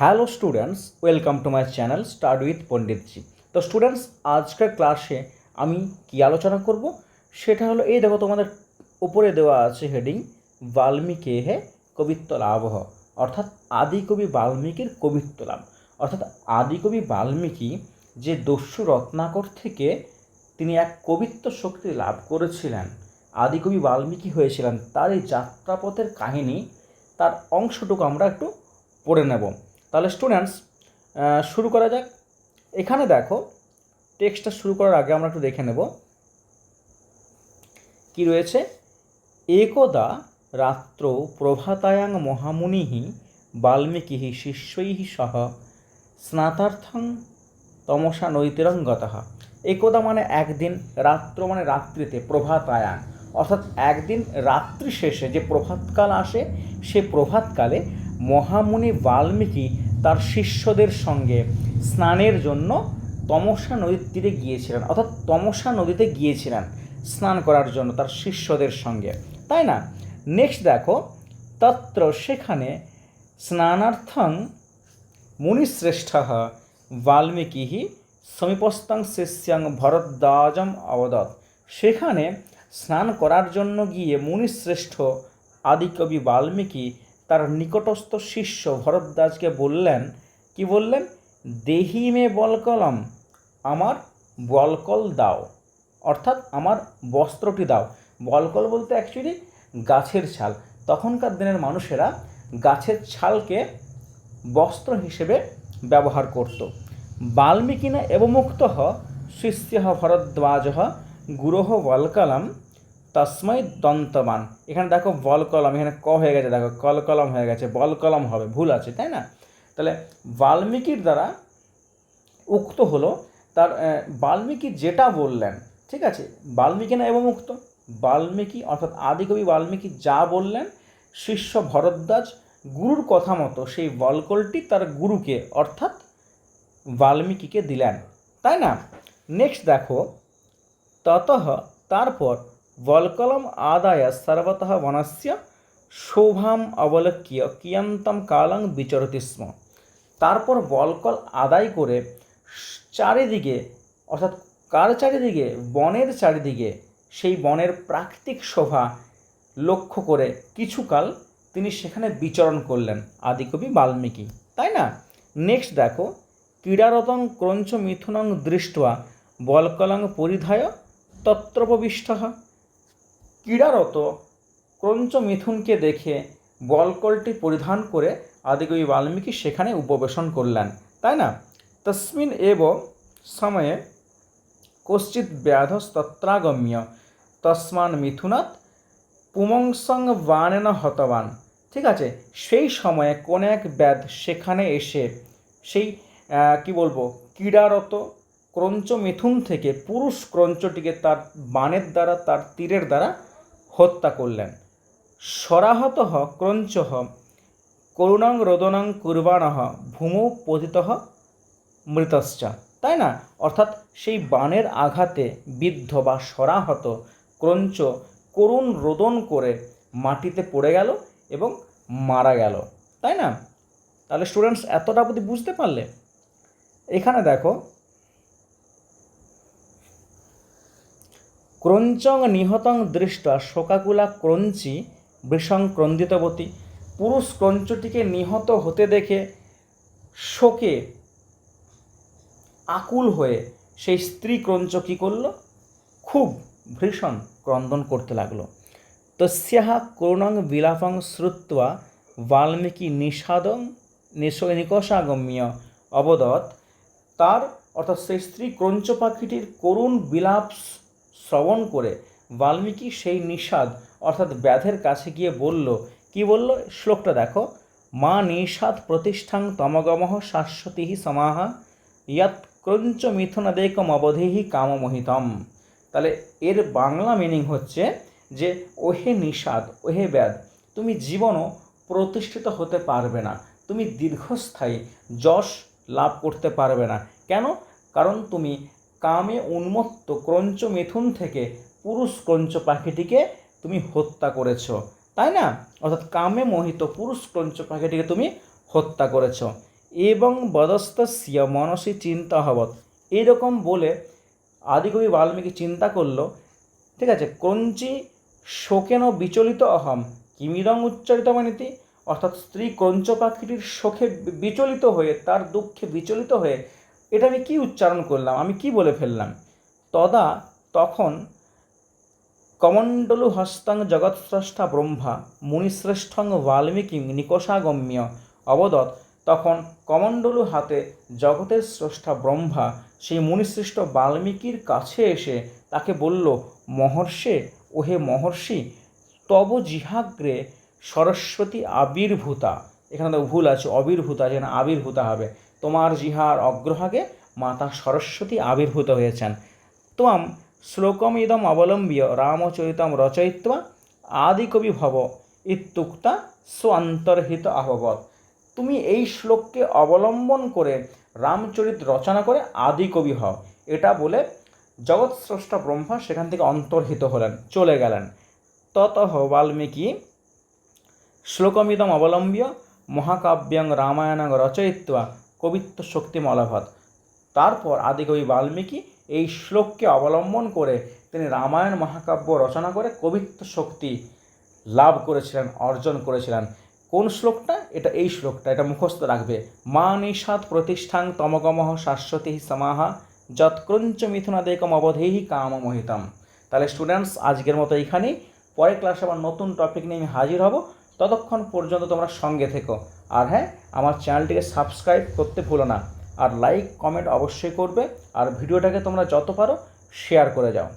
Hello students welcome to my channel start with Panditji তো students আজকের ক্লাসে আমি কি আলোচনা করব? সেটা হলো, এই দেখো তোমাদের উপরে দেওয়া আছে হেডিং বাল্মীকি হে। কবিত্ব লাভ অর্থাৎ আদিকবি বাল্মীকির কবিত্ব লাভ অর্থাৎ আদিকবি বাল্মীকি যে দস্যু রত্নাকর থেকে তিনি এক কবিত্ব শক্তি লাভ করেছিলেন, আদিকবি বাল্মীকি হয়েছিলেন, তার এই যাত্রাপথের কাহিনী, তার অংশটুকু আমরা একটু পড়ে নেব। তাহলে স্টুডেন্টস শুরু করা যাক। এখানে দেখো টেক্সটটা শুরু করার আগে আমরা একটু দেখে নেব। কি রয়েছে? একদা রাত্র প্রভাতায়াং মহামুনি বাল্মীকি শিষ্যৈ সহ স্নাতার্থং তমসা নৈতিরঙ্গত। একদা মানে একদিন, রাত্র মানে রাত্রিতে, প্রভাতায়াং। অর্থাৎ একদিন রাত্রি শেষে যে প্রভাতকাল আসে, সে প্রভাতকালে মহামুনি বাল্মীকি তার শিষ্যদের সঙ্গে স্নানের জন্য তমসা নদীর তীরে গিয়েছিলেন, অর্থাৎ তমসা নদীতে গিয়েছিলেন স্নান করার জন্য তার শিষ্যদের সঙ্গে। তাই না? নেক্সট দেখো, তত্র সেখানে স্নানার্থং মুনিশ্রেষ্ঠ বাল্মীকি সমীপস্থং শিষ্যাং ভরদ্বাজম অবদত সেখানে স্নান করার জন্য গিয়ে মুনিশ্রেষ্ঠ আদিকবি বাল্মীকি তার নিকটস্থ শিষ্য ভরদ্বাজকে বললেন, কি বললেন? দেহি মে বলকলম, আমার বলকল দাও। অর্থাৎ আমার বস্ত্রটি দাও। বলকল বলতে অ্যাকচুয়ালি গাছের ছাল। তখনকার দিনের মানুষেরা গাছের ছালকে বস্ত্র হিসেবে ব্যবহার করত। বাল্মীকিনা এবমুক্ত শিষ্য ভরদ্বাজ গুরুহ বলকলম তসময় দন্তমান এখানে দেখো বল কলম, এখানে ক হয়ে গেছে, দেখো কল কলম হয়ে গেছে, বল কলম হবে, ভুল আছে, তাই না? তাহলে বাল্মীকির দ্বারা উক্ত হলো, তার বাল্মীকি যেটা বললেন, ঠিক আছে? বাল্মীকি না এবং উক্ত? বাল্মীকি, অর্থাৎ আদিকবি বাল্মীকি যা বললেন, শিষ্য ভরদ্বাজ গুরুর কথা মতো সেই বলকলটি তার গুরুকে, অর্থাৎ বাল্মীকিকে দিলেন, তাই না? নেক্সট দেখো, তত তারপর বলকলম আদায় সর্বত বনস্য শোভাম অবলক্ষ্য কিয়ন্তম কালং বিচরতি স্ম তারপর বলকল আদায় করে চারিদিকে অর্থাৎ কার চারিদিকে বনের চারিদিকে সেই বনের প্রাকৃতিক শোভা লক্ষ্য করে কিছুকাল তিনি সেখানে বিচরণ করলেন আদিকবি বাল্মীকি। তাই না? নেক্সট দেখো ক্রীড়ারতং ক্রঞ্চ মিথুনং দৃষ্টা বলকলং পরিধায় তত্রপবিষ্ট। ক্রীড়ারত ক্রঞ্চ মিথুনকে দেখে বলকলটি পরিধান করে আদিকবি বাল্মীকি সেখানে উপবেশন করলেন, তাই না? তস্মিন এব সময়ে কশ্চিৎ ব্যাধস্তত্রাগম্য তস্মান মিথুনাৎ পুমংসং বানেন হতবান। ঠিক আছে, সেই সময়ে কোন এক ব্যাধ সেখানে এসে সেই কি বলব, ক্রীড়ারত ক্রঞ্চ মিথুন থেকে পুরুষ ক্রঞ্চটিকে তার বানের দ্বারা, তার তীরের দ্বারা হত্যা করলেন। সরাহত ক্রঞ্চ করুণং রোদনং কুরবাণ ভূমৌ পতিত মৃতশ্চা। তাই না? অর্থাৎ সেই বানের আঘাতে বিদ্ধ বা সরাহত ক্রঞ্চ করুণ রোদন করে মাটিতে পড়ে গেল এবং মারা গেল। তাই না? তাহলে স্টুডেন্টস এতটা বুঝতে পারলে? এখানে দেখো ক্রঞ্চং নিহতং দৃষ্টা শোকাকুলা ক্রঞ্চি বৃষং ক্রন্দিতবতী। পুরুষ ক্রঞ্চটিকে নিহত হতে দেখে শোকে আকুল হয়ে সেই স্ত্রী ক্রঞ্চ কী করল? খুব ভীষণ ক্রন্দন করতে লাগল। তস্যাহা করুণং বিলাপং শ্রুত্বা বাল্মীকি নিষাদং নিকষাগম্য অবদত তার অর্থাৎ সেই স্ত্রী ক্রঞ্চ পাখিটির করুণ বিলাপ শ্রবণ করে বাল্মীকি সেই নিষাদ, অর্থাৎ ব্যাধের কাছে গিয়ে বলল, কি বলল? শ্লোকটা দেখো, মা নিষাদ প্রতিষ্ঠাং তমগমহ শাশ্বতী সমাহা ইয়াত ক্রঞ্চ মিথুনাদেকম অবধেহি কামমোহিতম। তাহলে এর বাংলা মিনিং হচ্ছে যে, ওহে নিষাদ, ওহে ব্যাধ, তুমি জীবনও প্রতিষ্ঠিত হতে পারবে না, তুমি দীর্ঘস্থায়ী, যশ লাভ করতে পারবে না। কেন? কারণ তুমি কামে উন্মত্ত ক্রঞ্চ মিথুন থেকে পুরুষ ক্রঞ্চ পাখিটিকে তুমি হত্যা করেছ, তাই না? অর্থাৎ কামে মোহিত পুরুষ ক্রঞ্চ পাখিটিকে তুমি হত্যা করেছ। এবং বদস্ত বদস্তস্য মনসী চিন্তা হবৎ এইরকম বলে আদিকবি বাল্মীকি চিন্তা করল, ঠিক আছে, ক্রঞ্চি শোকেন বিচলিত অহম, কিমিরং উচ্চারিত মানিতি, অর্থাৎ স্ত্রী ক্রঞ্চ পাখিটির শোকে বিচলিত হয়ে, তার দুঃখে বিচলিত হয়ে এটা আমি কি উচ্চারণ করলাম? আমি কি বলে ফেললাম? তদা তখন কমণ্ডলু হস্তাং জগৎস্রষ্টা ব্রহ্মা, মুনিশ্রেষ্ঠং বাল্মীকি নিকষাগম্য অবদৎ। তখন কমণ্ডলু হাতে জগতের স্রষ্টা ব্রহ্মা, সেই মুনিশ্রেষ্ঠ বাল্মীকির কাছে এসে তাকে বলল, মহর্ষে, ওহে মহর্ষি, তব জিহাগ্রে সরস্বতী আবির্ভূতা। এখানে তো ভুল আছে, অবির্ভূতা, যেন আবির্ভূতা হবে। তোমার জিহার অগ্রভাগে মাতা সরস্বতী আবির্ভূত হয়েছেন। ত্বম শ্লোকম ইদম অবলম্ব্য রামচরিতম রচয়িত্বা আদিকবি ভব ইত্যুক্তা স্বান্তর্হিত আহবত। তুমি এই শ্লোককে অবলম্বন করে রামচরিত রচনা করে আদিকবি হও। এটা বলে জগৎ স্রষ্টা ব্রহ্মা সেখান থেকে অন্তর্হিত হলেন, চলে গেলেন। তত বাল্মীকি শ্লোকমিদম অবলম্ব্য মহাকাব্যং রামায়ণং রচয়িত্বা কবিত্ব শক্তিমলভত তারপর আদিকবি বাল্মীকি এই শ্লোককে অবলম্বন করে তিনি রামায়ণ মহাকাব্য রচনা করে কবিত্ব শক্তি লাভ করেছিলেন, অর্জন করেছিলেন। কোন শ্লোকটা? এটা এই শ্লোকটা, এটা মুখস্থ রাখবে। মা নিষাদ প্রতিষ্ঠাং তমগমহ শাশ্বতী সমাহা যৎক্রঞ্চ মিথুনাদেকম অবধেহি কামমোহিতম তাহলে স্টুডেন্টস আজকের মতো এইখানেই। পরের ক্লাসে আবার নতুন টপিক নিয়ে আমি হাজির হব। ততক্ষণ পর্যন্ত তোমরা সঙ্গে থেকো। আর হ্যাঁ আমার চ্যানেলটিকে সাবস্ক্রাইব করতে ভুলো না। আর লাইক, কমেন্ট অবশ্যই করবে। আর ভিডিওটাকে তোমরা যত পারো শেয়ার করে যাও।